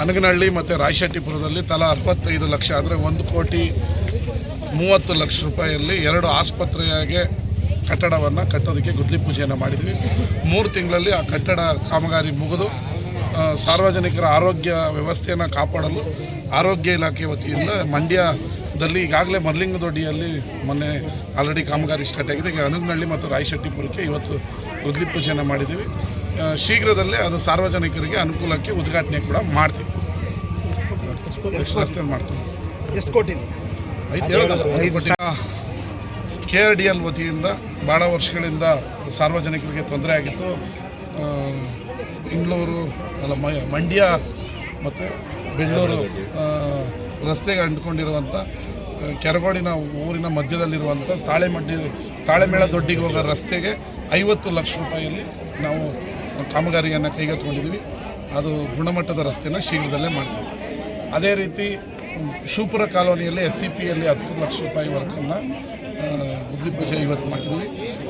ಅನಗನಹಳ್ಳಿ ಮತ್ತು ರಾಯಶೆಟ್ಟಿಪುರದಲ್ಲಿ ತಲಾ ಅರವತ್ತೈದು ಲಕ್ಷ ಅಂದರೆ ಒಂದು ಕೋಟಿ ಮೂವತ್ತು ಲಕ್ಷ ರೂಪಾಯಿಯಲ್ಲಿ ಎರಡು ಆಸ್ಪತ್ರೆಯಾಗೆ ಕಟ್ಟಡವನ್ನು ಕಟ್ಟೋದಕ್ಕೆ ಗುದ್ಲಿ ಪೂಜೆಯನ್ನು ಮಾಡಿದ್ವಿ. ಮೂರು ತಿಂಗಳಲ್ಲಿ ಆ ಕಟ್ಟಡ ಕಾಮಗಾರಿ ಮುಗಿದು ಸಾರ್ವಜನಿಕರ ಆರೋಗ್ಯ ವ್ಯವಸ್ಥೆಯನ್ನು ಕಾಪಾಡಲು ಆರೋಗ್ಯ ಇಲಾಖೆ ವತಿಯಿಂದ ಮಂಡ್ಯದಲ್ಲಿ ಈಗಾಗಲೇ ಮರ್ಲಿಂಗದೊಡ್ಡಿಯಲ್ಲಿ ಮೊನ್ನೆ ಆಲ್ರೆಡಿ ಕಾಮಗಾರಿ ಸ್ಟಾರ್ಟ್ ಆಗಿದೆ. ಈಗ ಅನಗನಹಳ್ಳಿ ಮತ್ತು ರಾಯಶೆಟ್ಟಿಪುರಕ್ಕೆ ಇವತ್ತು ಗುದ್ಲಿ ಪೂಜೆಯನ್ನು ಮಾಡಿದ್ದೀವಿ. ಶೀಘ್ರದಲ್ಲೇ ಅದು ಸಾರ್ವಜನಿಕರಿಗೆ ಅನುಕೂಲಕ್ಕೆ ಉದ್ಘಾಟನೆ ಕೂಡ ಮಾಡ್ತೀವಿ. ಎಷ್ಟು ರಸ್ತೆ ಮಾಡ್ತೀವಿ. ಎಷ್ಟು ಕೋಟಿ? ಕೆ ಆರ್ ಡಿ ಎಲ್ ವತಿಯಿಂದ ಭಾಳ ವರ್ಷಗಳಿಂದ ಸಾರ್ವಜನಿಕರಿಗೆ ತೊಂದರೆ ಆಗಿತ್ತು. ಬೆಂಗಳೂರು ಅಲ್ಲ ಮ- ಮಂಡ್ಯ ಮತ್ತು ಬೆಂಗಳೂರು ರಸ್ತೆಗೆ ಅಂಟ್ಕೊಂಡಿರುವಂಥ ಕೆರಗೋಡಿನ ಊರಿನ ಮಧ್ಯದಲ್ಲಿರುವಂಥ ತಾಳೆಮಡ್ಡಿ, ತಾಳೆಮೇಳ ದೊಡ್ಡಿಗೆ ಹೋಗೋ ರಸ್ತೆಗೆ ಐವತ್ತು ಲಕ್ಷ ರೂಪಾಯಿಯಲ್ಲಿ ನಾವು ಕಾಮಗಾರಿಯನ್ನು ಕೈಗೆತ್ತಿಕೊಂಡಿದ್ದೀವಿ. ಅದು ಗುಣಮಟ್ಟದ ರಸ್ತೆನ ಶೀಘ್ರದಲ್ಲೇ ಮಾಡ್ತೀವಿ. ಅದೇ ರೀತಿ ಶಿವಪುರ ಕಾಲೋನಿಯಲ್ಲಿ ಎಸ್ ಸಿ ಪಿಯಲ್ಲಿ ಹತ್ತು ಲಕ್ಷ ರೂಪಾಯಿ ವರ್ಕನ್ನು ಬುದ್ಧಿ ಪೂಜೆ ಇವತ್ತು ಮಾಡಿದ್ವಿ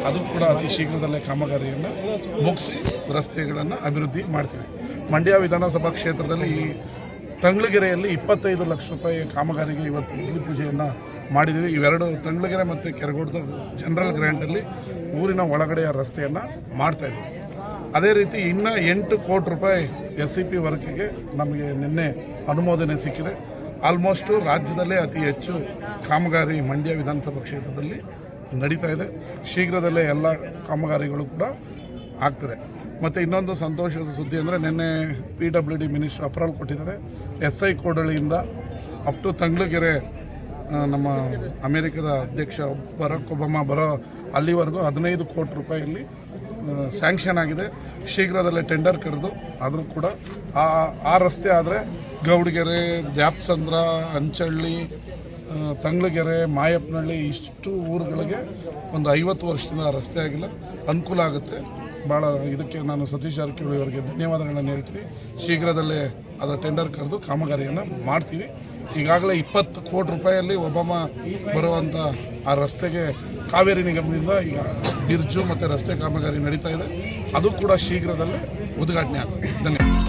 ಅದು ಕೂಡ ಅತಿ ಶೀಘ್ರದಲ್ಲೇ ಕಾಮಗಾರಿಯನ್ನು ಮುಗಿಸಿ ರಸ್ತೆಗಳನ್ನು ಅಭಿವೃದ್ಧಿ ಮಾಡ್ತೀವಿ. ಮಂಡ್ಯ ವಿಧಾನಸಭಾ ಕ್ಷೇತ್ರದಲ್ಲಿ ಈ ತಂಗ್ಳಗೆರೆಯಲ್ಲಿ ಇಪ್ಪತ್ತೈದು ಲಕ್ಷ ರೂಪಾಯಿ ಕಾಮಗಾರಿಗೆ ಇವತ್ತು ಇಡ್ಲಿ ಪೂಜೆಯನ್ನು ಮಾಡಿದ್ದೀವಿ. ಇವೆರಡು ತಂಗ್ಳಗೆರೆ ಮತ್ತು ಕೆರಗೋಡದ ಜನರಲ್ ಗ್ರ್ಯಾಂಟಲ್ಲಿ ಊರಿನ ಒಳಗಡೆಯ ರಸ್ತೆಯನ್ನು ಮಾಡ್ತಾಯಿದ್ದೀವಿ ಅದೇ ರೀತಿ ಇನ್ನೂ ಎಂಟು ಕೋಟಿ ರೂಪಾಯಿ ಎಸ್ ಸಿ ಪಿ ವರ್ಕಿಗೆ ನಮಗೆ ನಿನ್ನೆ ಅನುಮೋದನೆ ಸಿಕ್ಕಿದೆ. ಆಲ್ಮೋಸ್ಟು ರಾಜ್ಯದಲ್ಲೇ ಅತಿ ಹೆಚ್ಚು ಕಾಮಗಾರಿ ಮಂಡ್ಯ ವಿಧಾನಸಭಾ ಕ್ಷೇತ್ರದಲ್ಲಿ ನಡೀತಾ ಇದೆ. ಶೀಘ್ರದಲ್ಲೇ ಎಲ್ಲ ಕಾಮಗಾರಿಗಳು ಕೂಡ ಆಗ್ತದೆ. ಮತ್ತು ಇನ್ನೊಂದು ಸಂತೋಷದ ಸುದ್ದಿ ಅಂದರೆ ನಿನ್ನೆ P W D minister approval ಕೊಟ್ಟಿದ್ದಾರೆ. ಎಸ್ ಐ ಕೋಡಳಿಯಿಂದ ಅಪ್ ಟು ತಂಗ್ಳಗೆರೆ ನಮ್ಮ ಅಮೇರಿಕದ ಅಧ್ಯಕ್ಷ ಬರಕ್ ಒಬಾಮಾ ಬರೋ ಅಲ್ಲಿವರೆಗೂ ಹದಿನೈದು ಕೋಟಿ ರೂಪಾಯಿಯಲ್ಲಿ ಸ್ಯಾಂಕ್ಷನ್ ಆಗಿದೆ. ಶೀಘ್ರದಲ್ಲೇ ಟೆಂಡರ್ ಕರೆದು ಆದರೂ ಕೂಡ ಆ ಆ ರಸ್ತೆ ಆದರೆ ಗೌಡಗೆರೆ, ದ್ಯಾಪ್ಸಂದ್ರ, ಅಂಚಳ್ಳಿ ತಂಗ್ಳಗೆರೆ ಮಾಯಪ್ಪನಹಳ್ಳಿ ಇಷ್ಟು ಊರುಗಳಿಗೆ ಒಂದು ಐವತ್ತು ವರ್ಷದಿಂದ ರಸ್ತೆ ಆಗಿಲ್ಲ. ಅನುಕೂಲ ಆಗುತ್ತೆ. ಭಾಳ ಇದಕ್ಕೆ ನಾನು ಸತೀಶ್ ಜಾರಕಿಹೊಳಿ ಅವರಿಗೆ ಧನ್ಯವಾದಗಳನ್ನು ಹೇಳ್ತೀನಿ. ಶೀಘ್ರದಲ್ಲೇ ಅದರ ಟೆಂಡರ್ ಕರೆದು ಕಾಮಗಾರಿಯನ್ನು ಮಾಡ್ತೀವಿ. ಈಗಾಗಲೇ ಇಪ್ಪತ್ತು ಕೋಟಿ ರೂಪಾಯಿಯಲ್ಲಿ ಒಬ್ಬಮ್ಮ ಬರುವಂಥ ಆ ರಸ್ತೆಗೆ ಕಾವೇರಿ ನಿಗಮದಿಂದ ಈಗ ಬಿರ್ಜು ಮತ್ತು ರಸ್ತೆ ಕಾಮಗಾರಿ ನಡೀತಾ ಇದೆ. ಅದು ಕೂಡ ಶೀಘ್ರದಲ್ಲೇ ಉದ್ಘಾಟನೆ ಆಗ್ತದೆ. ಧನ್ಯವಾದ.